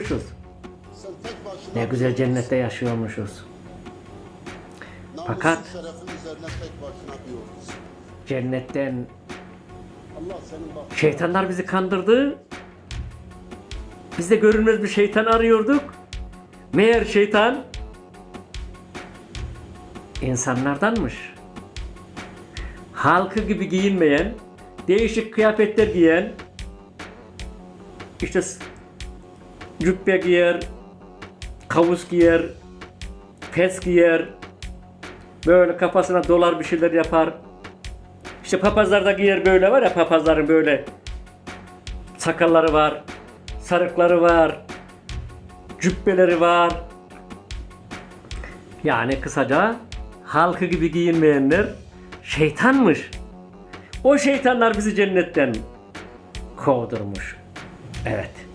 başına Ne güzel cennette yaşıyormuşuz. Fakat-. Cennetten şeytanlar bizi kandırdı. Biz de görünmez bir şeytan arıyorduk. Meğer şeytan insanlardanmış. Halkı gibi giyinmeyen, değişik kıyafetler giyen, işte cübbe giyer, kavus giyer, pes giyer, böyle kafasına dolar bir şeyler yapar. İşte papazlarda giyer böyle var ya papazların böyle sakalları var, sarıkları var, cübbeleri var. Yani kısaca halkı gibi giyinmeyenler şeytanmış. O şeytanlar bizi cennetten kovdurmuş. Evet.